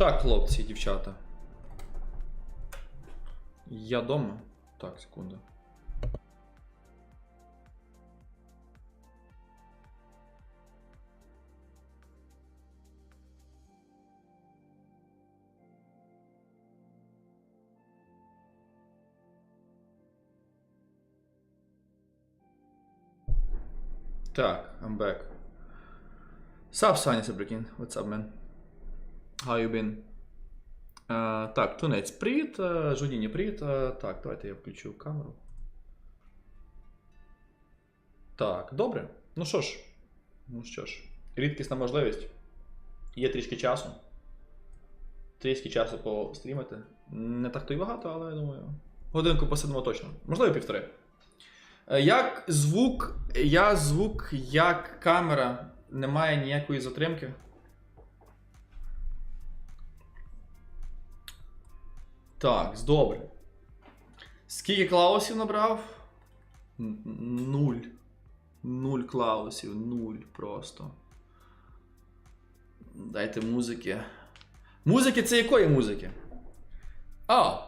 Так, хлопці, дівчата. Я дома. Так, секунду. Так, I'm back. Sup, Саня Сабрикін. What's up, man? How you been? Е, так, тунець, привіт. е, Жудіні, привіт. Е, так, давайте я включу камеру. Так, добре. Ну що ж. Ну що ж, рідкісна можливість. Є трішки часу. Трішки часу пострімити. Не так то й багато, але я думаю. Годинку посидимо точно. Можливо, півтори. Як звук, я звук, як камера, немає ніякої затримки. Так, добре. Скільки клаусів набрав? Нуль. Нуль клаусів, нуль просто. Дайте музики. Музики це якої музики? А!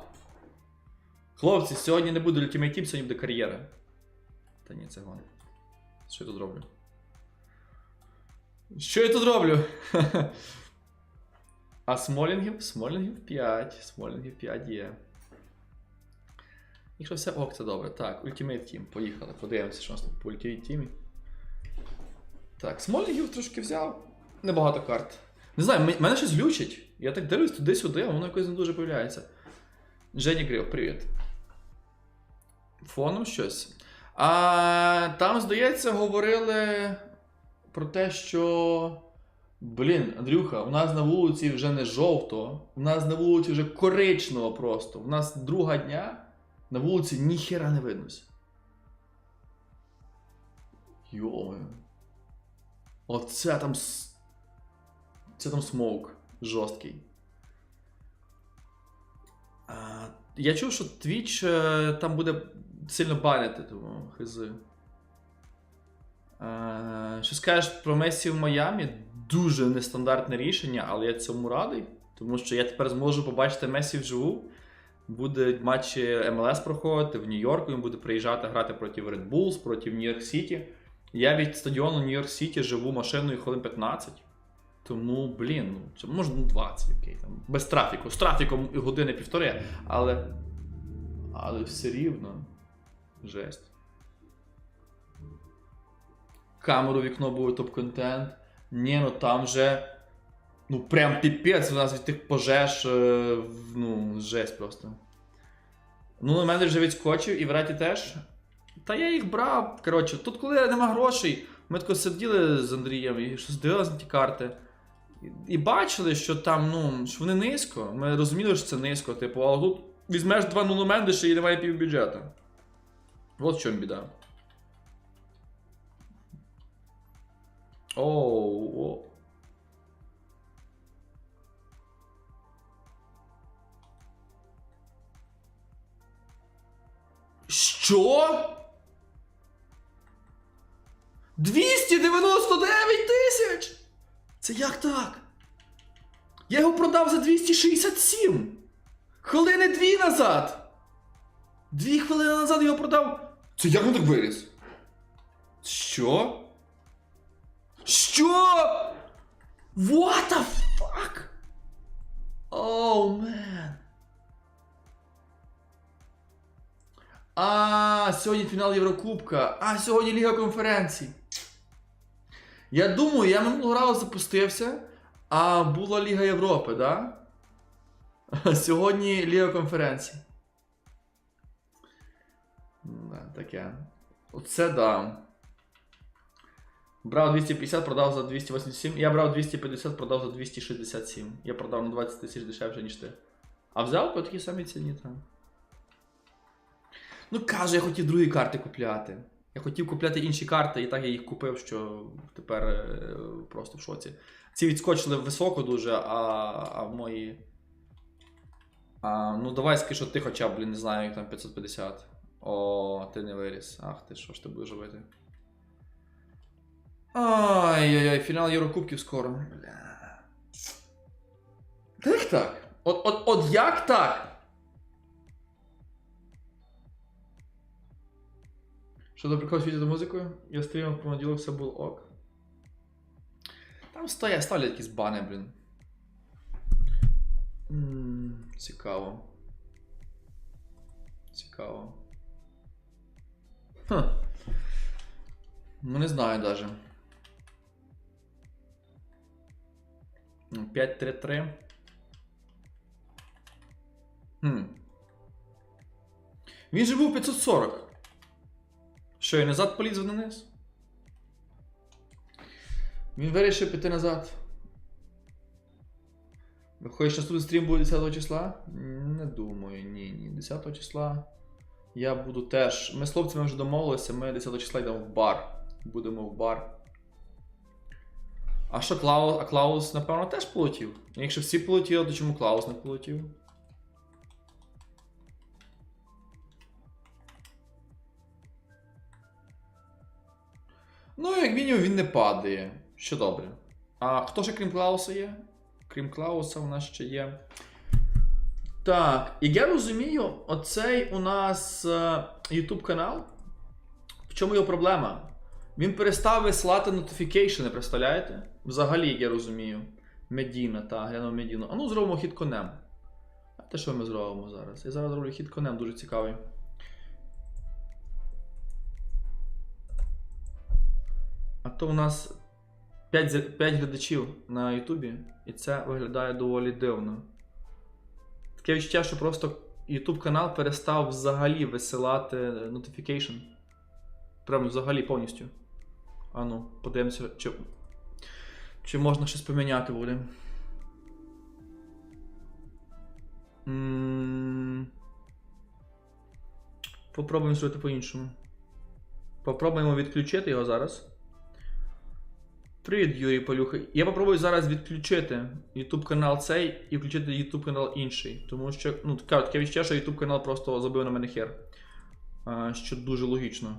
Хлопці, сьогодні не буде Team, сьогодні буде кар'єра. Та ні, це гон. Що я тут роблю? Що я тут роблю? А смолінгів? Смолінгів 5. Смолінгів 5 є. Якщо все ок, це добре. Так, Ultimate Team. Поїхали. Подивимося, що у нас тут по Ultimate Team. Так, смолінгів трошки взяв. Небагато карт. Не знаю, мене щось глючить. Я так дивлюсь туди-сюди, а воно якось не дуже появляється. Жені Грив, привіт. Фоном щось. А там, здається, говорили про те, що. Блін, Андрюха, у нас на вулиці вже не жовто, у нас на вулиці вже коричнево просто. У нас друга дня на вулиці ніхера не виднося. Йомаю. Оце там. Це там смоук жорсткий. А, я чув, що Twitch е, там буде сильно банити, тому хизи. Е, Що скажеш про Месі в Майамі? Дуже нестандартне рішення, але я цьому радий, тому що я тепер зможу побачити Месі вживу. Буде матчі МЛС проходити в Нью-Йорку, він буде приїжджати грати проти Red Bulls, проти Нью-Йорк Сіті. Я від стадіону Нью-Йорк Сіті живу машиною хвилин 15. Тому, блін, ну, може ну, 20, окей, там, без трафіку. З трафіком години півтори, але. Але все рівно. Жесть. Камеру вікно буде топ-контент. Ні, ну там же. Ну, прям піпець у нас від тих пожеж. е, Ну, жесть просто. Ну, на мене вже відскочив, і в раті теж. Та я їх брав. Коротше, тут, коли нема грошей, ми тако сиділи з Андрієм і щось дивилися на ті карти. І, бачили, що там, ну, що вони низько. Ми розуміли, що це низько, типу, але тут візьмеш два нуломендиші і немає півбюджету. От в чому біда. Оу. Що? 299 тисяч! Це як так? Я його продав за 267! Хвилини дві назад! Дві хвилини назад його продав. Це як він так виріс? Що? Що? What the fuck? Oh, man. А, сьогодні фінал Єврокубка. А, сьогодні Ліга конференцій. Я думаю, я минулого разу запустився, а була Ліга Європи, да? А сьогодні Ліга конференцій. Таке. Оце да. Брав 250, продав за 287. Я брав 250, продав за 267. Я продав на 20 тисяч дешевше, ніж ти. А взяв по такій самій ціні там. Ну кажу, я хотів другі карти купляти. Я хотів купляти інші карти, і так я їх купив, що тепер е, просто в шоці. Ці відскочили високо дуже, а, а мої. А, ну давай скажи, що ти хоча б, блін, не знаю, як там 550. О, ти не виріс. Ах ти, що ж ти будеш робити? Ай-яй-яй, фінал Єврокубків скоро. Бля. Як так? От, от, от як так? Що до приколу світити музикою? Я стрімав понеділок, все було ок. Там стоять, ставлять якісь бани, блін. М, Цікаво. Цікаво. Хм. Ну, не знаю даже. 5-3-3. Хм. Він же був 540. Що, і назад поліз вниз? Він вирішив піти назад. Виходить, наступний стрім буде 10 числа? Не думаю, ні, ні. 10 числа. Я буду теж. Ми з хлопцями вже домовилися, ми 10 числа йдемо в бар. Будемо в бар. А що Клаус? А Клаус, напевно, теж полетів? Якщо всі полетіли, то чому Клаус не полетів? Ну, як мінімум, він не падає. Що добре. А хто ще крім Клауса є? Крім Клауса, у нас ще є. Так, і я розумію, оцей у нас е, YouTube канал. В чому його проблема? Він перестав висилати notification, представляєте? Взагалі, як я розумію. Медіна, так, глянув Медіну. А ну зробимо хід конем. А те, що ми зробимо зараз? Я зараз зроблю хід конем, дуже цікавий. А то у нас 5, 5 глядачів на Ютубі, і це виглядає доволі дивно. Таке відчуття, що просто YouTube канал перестав взагалі висилати notification. Прямо взагалі повністю. А ну, подивимося, чи, чи можна щось поміняти буде. Попробуємо зробити по-іншому. Попробуємо відключити його зараз. Привіт, Юрій Полюха. Я попробую зараз відключити YouTube канал цей і включити YouTube канал інший. Тому що, ну, таке відчуття, що YouTube канал просто забив на мене хер. Що дуже логічно.